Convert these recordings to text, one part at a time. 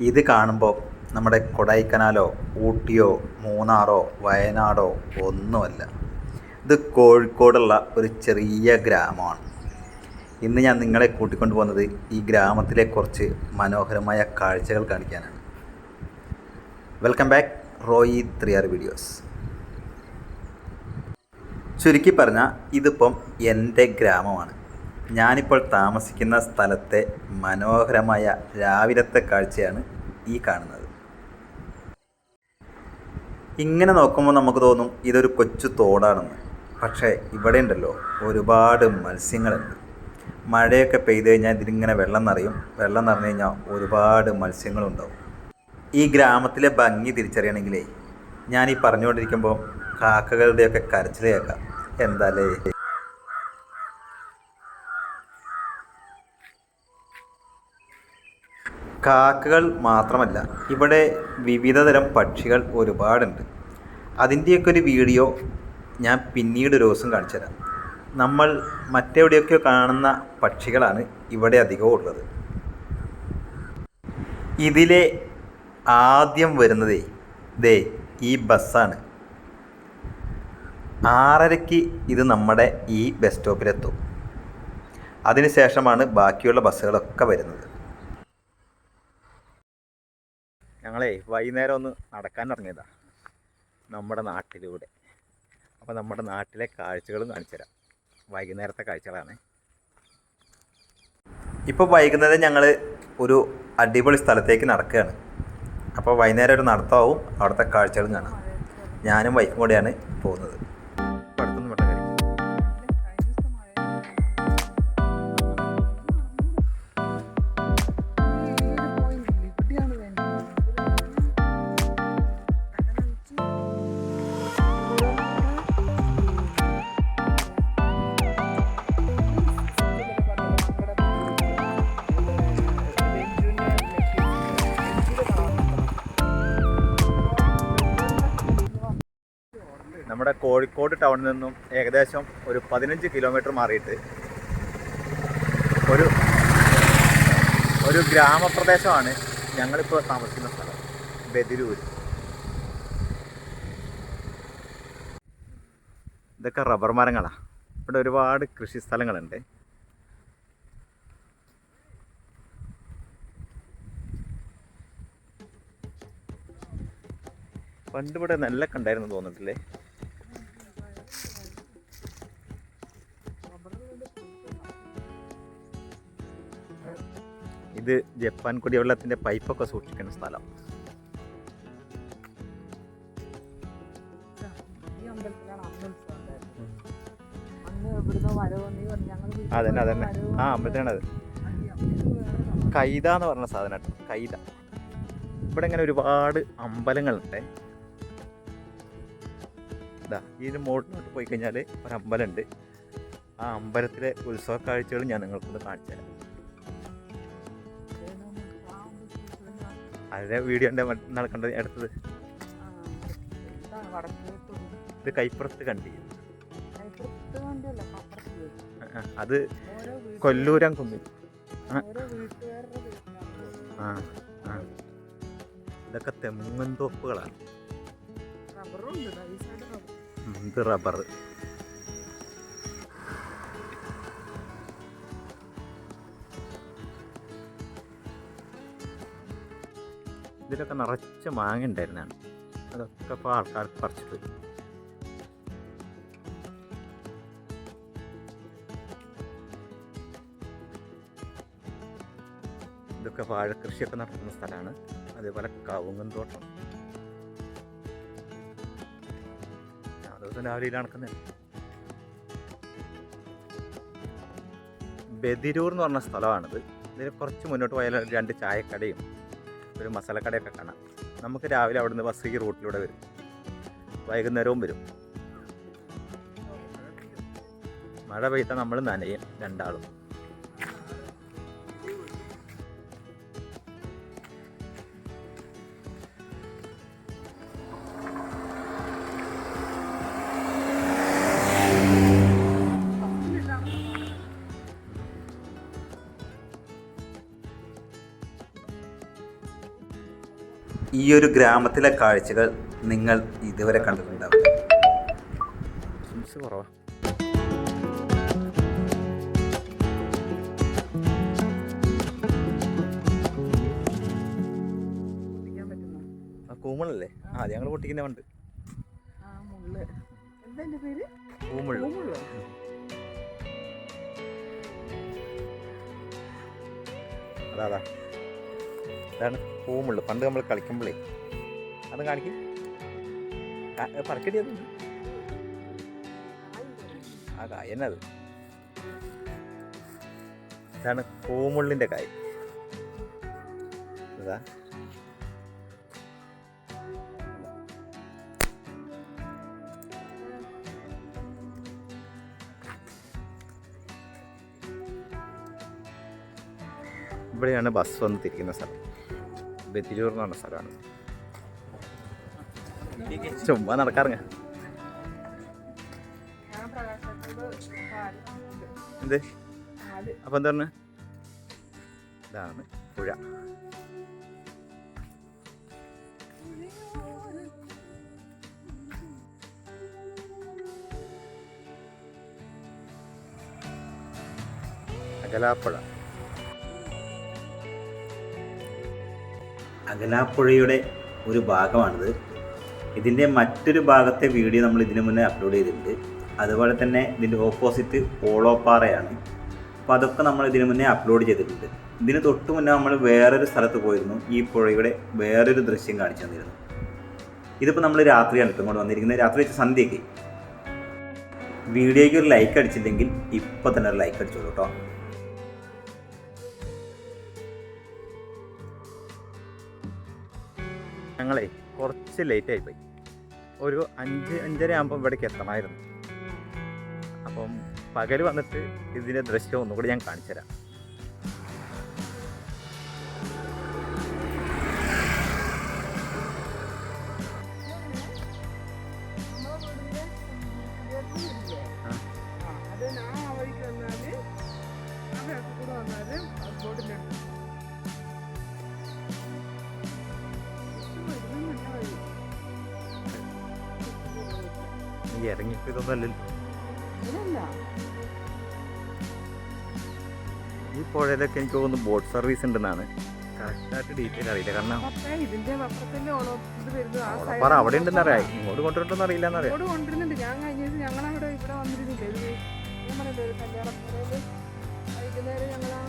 ഇത് കാണുമ്പോൾ നമ്മുടെ കൊടൈക്കനാലോ ഊട്ടിയോ മൂന്നാറോ വയനാടോ ഒന്നുമല്ല. ഇത് കോഴിക്കോടുള്ള ഒരു ചെറിയ ഗ്രാമമാണ്. ഇന്ന് ഞാൻ നിങ്ങളെ കൂട്ടിക്കൊണ്ടു പോകുന്നത് ഈ ഗ്രാമത്തിലെ കുറച്ച് മനോഹരമായ കാഴ്ചകൾ കാണിക്കാനാണ്. Welcome back Roy three R videos ചുരുക്കി പറഞ്ഞാൽ ഇതിപ്പം എന്റെ ഗ്രാമമാണ്. ഞാനിപ്പോൾ താമസിക്കുന്ന സ്ഥലത്തെ മനോഹരമായ രാവിലത്തെ കാഴ്ചയാണ് ഈ കാണുന്നത്. ഇങ്ങനെ നോക്കുമ്പോൾ നമുക്ക് തോന്നും ഇതൊരു കൊച്ചു തോടാണെന്ന്. പക്ഷേ ഇവിടെ ഉണ്ടല്ലോ ഒരുപാട് മത്സ്യങ്ങളുണ്ട്. മഴയൊക്കെ പെയ്ത് കഴിഞ്ഞാൽ ഇതിലിങ്ങനെ വെള്ളം നിറയും. വെള്ളം നിറഞ്ഞു കഴിഞ്ഞാൽ ഒരുപാട് മത്സ്യങ്ങളുണ്ടാവും. ഈ ഗ്രാമത്തിലെ ഭംഗി തിരിച്ചറിയണമെങ്കിലേ ഞാൻ ഈ പറഞ്ഞുകൊണ്ടിരിക്കുമ്പോൾ കാക്കകളുടെയൊക്കെ കരച്ചിൽ കേൾക്കാം എന്താലേ? കാക്കകൾ മാത്രമല്ല ഇവിടെ വിവിധതരം പക്ഷികൾ ഒരുപാടുണ്ട്. അതിന്റെയൊക്കെ ഒരു വീഡിയോ ഞാൻ പിന്നീട് ഒരു ദിവസം കാണിച്ചു തരാം. നമ്മൾ മറ്റെവിടെയൊക്കെയോ കാണുന്ന പക്ഷികളാണ് ഇവിടെ അധികവും ഉള്ളത്. ഇതിലെ ആദ്യം വരുന്നതേ ദേ ഈ ബസ്സാണ്. ആറരയ്ക്ക് ഇത് നമ്മുടെ ഈ ബസ് സ്റ്റോപ്പിലെത്തും. അതിനുശേഷമാണ് ബാക്കിയുള്ള ബസ്സുകളൊക്കെ വരുന്നത് ഞങ്ങളെ വൈകുന്നേരം ഒന്ന് നടക്കാൻ ഇറങ്ങിയതാ. നമ്മുടെ നാട്ടിലൂടെ. അപ്പോൾ നമ്മുടെ നാട്ടിലെ കാഴ്ചകളും കാണിച്ചു തരാം. വൈകുന്നേരത്തെ കാഴ്ചകളാണ്. ഇപ്പോൾ വൈകുന്നേരം ഞങ്ങൾ ഒരു അടിപൊളി സ്ഥലത്തേക്ക് നടക്കുകയാണ്. അപ്പോൾ വൈകുന്നേരം ഒരു നടത്തമാവും അവിടുത്തെ കാഴ്ചകളും കാണാം. ഞാനും വൈഫും കൂടെയാണ് പോകുന്നത്. നമ്മുടെ കോഴിക്കോട് ടൗണിൽ നിന്നും ഏകദേശം ഒരു പതിനഞ്ച് കിലോമീറ്റർ മാറിയിട്ട് ഒരു ഒരു ഗ്രാമപ്രദേശമാണ് ഞങ്ങളിപ്പോൾ താമസിക്കുന്ന സ്ഥലം ബദിരൂർ ഇതൊക്കെ റബ്ബർ മരങ്ങളാണ് ഇവിടെ ഒരുപാട് കൃഷി സ്ഥലങ്ങളുണ്ട്. പണ്ട് ഇവിടെ നെല്ലൊക്കെ ഉണ്ടായിരുന്നു തോന്നിട്ടില്ലേ ഇത് ജപ്പാൻ കുടിവെള്ളത്തിന്റെ പൈപ്പൊക്കെ സൂക്ഷിക്കുന്ന സ്ഥലം. അതന്നെ അതന്നെ. ആ അമ്പലത്തിനാണത് കൈത എന്ന് പറഞ്ഞ സാധനം കേട്ടോ. കൈത. ഇവിടെ ഇങ്ങനെ ഒരുപാട് അമ്പലങ്ങളുണ്ട്. ഇതാ ഇതിന് മുകളിലോട്ട് പോയി കഴിഞ്ഞാൽ ഒരു ആ അമ്പലത്തിലെ ഉത്സവ കാഴ്ചകൾ ഞാൻ നിങ്ങൾക്കൊന്ന് കാണിച്ചു തരാം അതിലെ വീഡിയോ ഉണ്ട് നടക്കേണ്ടത് എടുത്തത്. ഇത് കൈപ്പുറത്ത് കണ്ടി അത് കൊല്ലൂരം കുന്നി ആ. ആ ആ. ഇതൊക്കെ തെങ്ങൻ തോപ്പുകളാണ്. ഇത് റബ്ബർ ഇതിലൊക്കെ നിറച്ച് മാങ്ങ ഉണ്ടായിരുന്നതാണ് അതൊക്കെ ഇപ്പോൾ ആൾക്കാർക്ക് പറിച്ചിട്ട് പോയി. ഇതൊക്കെ വാഴ കൃഷിയൊക്കെ നടത്തുന്ന സ്ഥലമാണ്. അതേപോലെ കവുങ്ങൻ തോട്ടം. ബദിരൂർ എന്ന് പറഞ്ഞ സ്ഥലമാണിത്. ഇതിന് കുറച്ച് മുന്നോട്ട് പോയാൽ രണ്ട് ചായക്കടയും ഒരു മസാലക്കടയൊക്കെ കാണാം. നമുക്ക് രാവിലെ അവിടുന്ന് ബസ് ഈ റൂട്ടിലൂടെ വരും. വൈകുന്നേരവും വരും. മഴ പെയ്താൽ നമ്മൾ നനയും രണ്ടാളും. ഈ ഒരു ഗ്രാമത്തിലെ കാഴ്ചകൾ നിങ്ങൾ ഇതുവരെ കണ്ടിട്ടുണ്ടാവും കൂമളല്ലേ ആ അത് ഞങ്ങൾ പൊട്ടിക്കുന്ന പണ്ട് അതാ അതാ. ഇതാണ് പൂമുള്ളു പണ്ട് നമ്മൾ കളിക്കുമ്പോഴേ അത് കാണിക്കും. പറക്കടി അത്. ആ കായ തന്നെ അത്. ഇതാണ് പൂമുള്ളിന്റെ കായ്. ഇവിടെയാണ് ബസ് വന്ന് തിരിക്കുന്ന സ്ഥലം. ബത്തിരൂർ എന്ന് പറഞ്ഞ സ്ഥലമാണ്. ചുമ്മാ നടക്കാറുങ്ങ. എന്ത്? അപ്പം എന്താ പറഞ്ഞ? ഇതാണ് പുഴ. അകലാപ്പുഴ. അകലാപ്പുഴയുടെ ഒരു ഭാഗമാണിത്. ഇതിന്റെ മറ്റൊരു ഭാഗത്തെ വീഡിയോ നമ്മൾ ഇതിനു മുന്നേ അപ്ലോഡ് ചെയ്തിട്ടുണ്ട്. അതുപോലെ തന്നെ ഇതിന്റെ ഓപ്പോസിറ്റ് ഓളോപ്പാറയാണ്. അപ്പോൾ അതൊക്കെ നമ്മൾ ഇതിനു മുന്നേ അപ്ലോഡ് ചെയ്തിട്ടുണ്ട്. ഇതിന് തൊട്ട് മുന്നേ നമ്മൾ വേറൊരു സ്ഥലത്ത് പോയിരുന്നു. ഈ പുഴയുടെ വേറൊരു ദൃശ്യം കാണിച്ചു തന്നിരുന്നു. ഇതിപ്പോൾ നമ്മൾ രാത്രിയാണ് ഇങ്ങോട്ട് വന്നിരിക്കുന്നത്. രാത്രി വെച്ച് സന്ധ്യയ്ക്ക്. വീഡിയോയ്ക്ക് ഒരു ലൈക്ക് അടിച്ചില്ലെങ്കിൽ ഇപ്പം തന്നെ ഒരു ലൈക്ക് അടിച്ചോളൂ കേട്ടോ ഞങ്ങളെ കുറച്ച് ലേറ്റ് ആയിപ്പോയി ഒരു അഞ്ച് അഞ്ചര ആകുമ്പോൾ ഇവിടേക്ക് എത്തണമായിരുന്നു. അപ്പം പകൽ വന്നിട്ട് ഇതിന്റെ ദൃശ്യം ഒന്നുകൂടി ഞാൻ കാണിച്ചുതരാം ഈ പുഴയിലൊക്കെ എനിക്ക് തോന്നുന്നു ബോട്ട് സർവീസ് ഉണ്ടെന്നാണ്. കറക്റ്റായിട്ട് ഡീറ്റെയിൽ അറിയില്ല. കാരണം പറ അവിടെ ഉണ്ടെന്ന് അറിയാം. ഇങ്ങോട്ട് കൊണ്ടുവരണ്ടെന്ന് അറിയില്ല എന്നറിയാം ദിവസം ഞങ്ങളവിടെ ഇവിടെ വന്നിരുന്നില്ലേ? ഞാൻ വൈകുന്നേരം ഞങ്ങളാ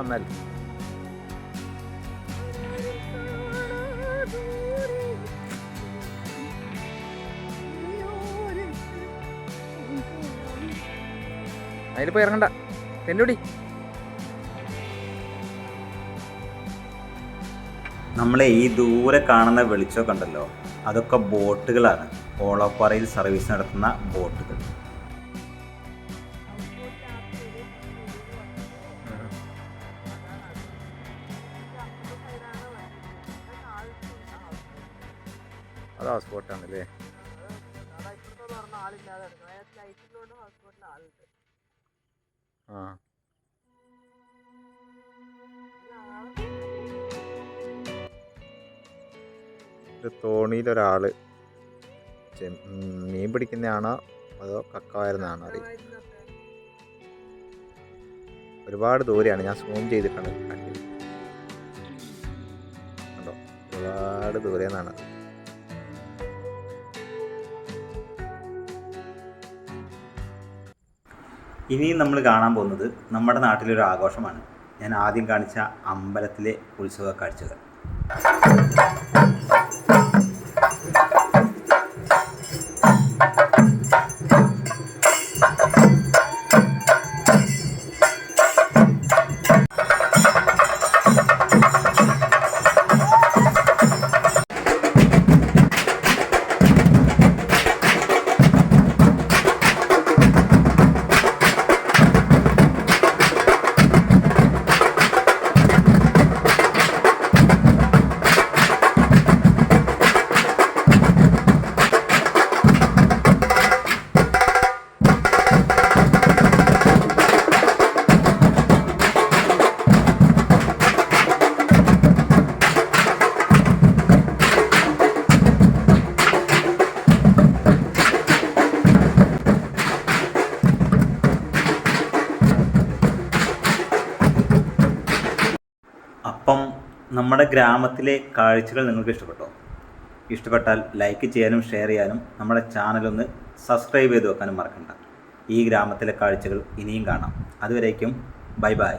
വന്നാൽ. അതിലിപ്പോ ഇറങ്ങണ്ട. എന്നോടി നമ്മളെ ഈ ദൂരെ കാണുന്ന വെളിച്ചമൊക്കെ ഉണ്ടല്ലോ അതൊക്കെ ബോട്ടുകളാണ്. ഓളോപ്പാറയിൽ സർവീസ് നടത്തുന്ന ബോട്ടുകൾ. അത് ഹൗസ് ബോട്ടാണല്ലേ ആ. ഒരു തോണിയിലൊരാൾ. മീൻ പിടിക്കുന്നതാണോ അതോ കക്ക വരുന്നതാണോ അറിയില്ല. ഒരുപാട് ദൂരെയാണ് ഞാൻ സൂം ചെയ്തിട്ടാണ് കണ്ടോ ഒരുപാട് ദൂരെ നിന്നാണ് ഇനിയും നമ്മൾ കാണാൻ പോകുന്നത് നമ്മുടെ നാട്ടിലൊരു ആഘോഷമാണ്. ഞാൻ ആദ്യം കാണിച്ച അമ്പലത്തിലെ ഉത്സവ കാഴ്ചകൾ. നമ്മുടെ ഗ്രാമത്തിലെ കാഴ്ചകൾ നിങ്ങൾക്ക് ഇഷ്ടപ്പെട്ടോ? ഇഷ്ടപ്പെട്ടാൽ ലൈക്ക് ചെയ്യാനും ഷെയർ ചെയ്യാനും നമ്മുടെ ചാനലൊന്ന് സബ്സ്ക്രൈബ് ചെയ്ത് വെക്കാനും മറക്കണ്ട. ഈ ഗ്രാമത്തിലെ കാഴ്ചകൾ ഇനിയും കാണാം. അതുവരേക്കും ബൈ ബൈ